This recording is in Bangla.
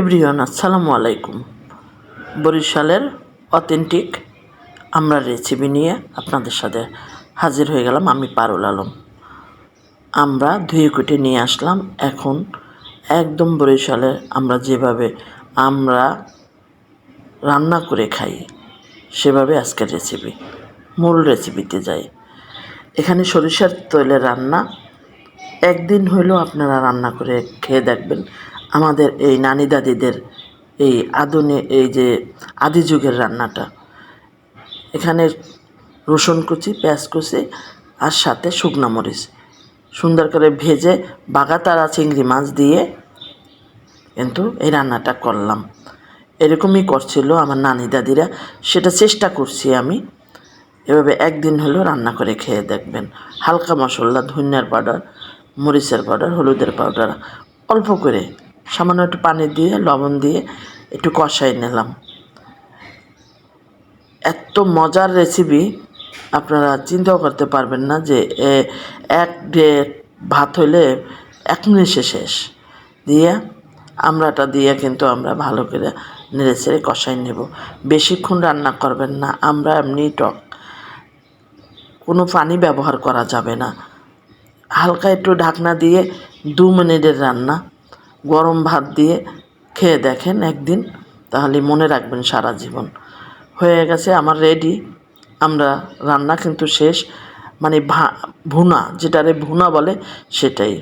এভরিওয়ান, আসসালামু আলাইকুম। বরিশালের অথেন্টিক আমরা রেসিপি নিয়ে আপনাদের সাথে হাজির হয়ে গেলাম আমি পারুল আলম। আমরা ধুয়ে কুটে নিয়ে আসলাম। এখন একদম বরিশালে আমরা যেভাবে আমরা রান্না করে খাই, সেভাবে আজকের রেসিপি মূল রেসিপিতে যাই। এখানে সরিষার তৈলের রান্না, একদিন হইলেও আপনারা রান্না করে খেয়ে দেখবেন। আমাদের এই নানি দাদিদের এই আধুনিক এই যে আদি যুগের রান্নাটা। এখানে রসুন কুচি, পেঁয়াজ কুচি আর সাথে শুকনো মরিচ। সুন্দর করে ভেজে বাগাতারা চিংড়ি মাছ দিয়ে কিন্তু এই রান্নাটা করলাম। এরকমই করছিল আমার নানি দাদিরা। সেটা চেষ্টা করছি আমি। এভাবে একদিন হলেও রান্না করে খেয়ে দেখবেন। হালকা মশলা, ধনিয়ার পাউডার, মরিচের পাউডার, হলুদের পাউডার, অল্প করে সামান্য একটু পানি দিয়ে, লবণ দিয়ে একটু কষাই নিলাম। এত মজার রেসিপি আপনারা চিন্তাও করতে পারবেন না যে এক ডে ভাত হইলে এক মিনিটে শেষ। দিয়ে আমরাটা দিয়ে কিন্তু আমরা ভালো করে নেড়ে চেড়ে কষাই নেব। বেশিক্ষণ রান্না করবেন না, আমরা এমনি টক। কোনো পানি ব্যবহার করা যাবে না। হালকা একটু ঢাকনা দিয়ে দু মিনিটের রান্না। গরম ভাত দিয়ে খেয়ে দেখেন একদিন, তাহলে মনে রাখবেন সারা জীবন। হয়ে গেছে আমার রেডি আমরা রান্না কিন্তু শেষ মানে ভা, ভুনা, যেটারে ভুনা বলে সেটাই।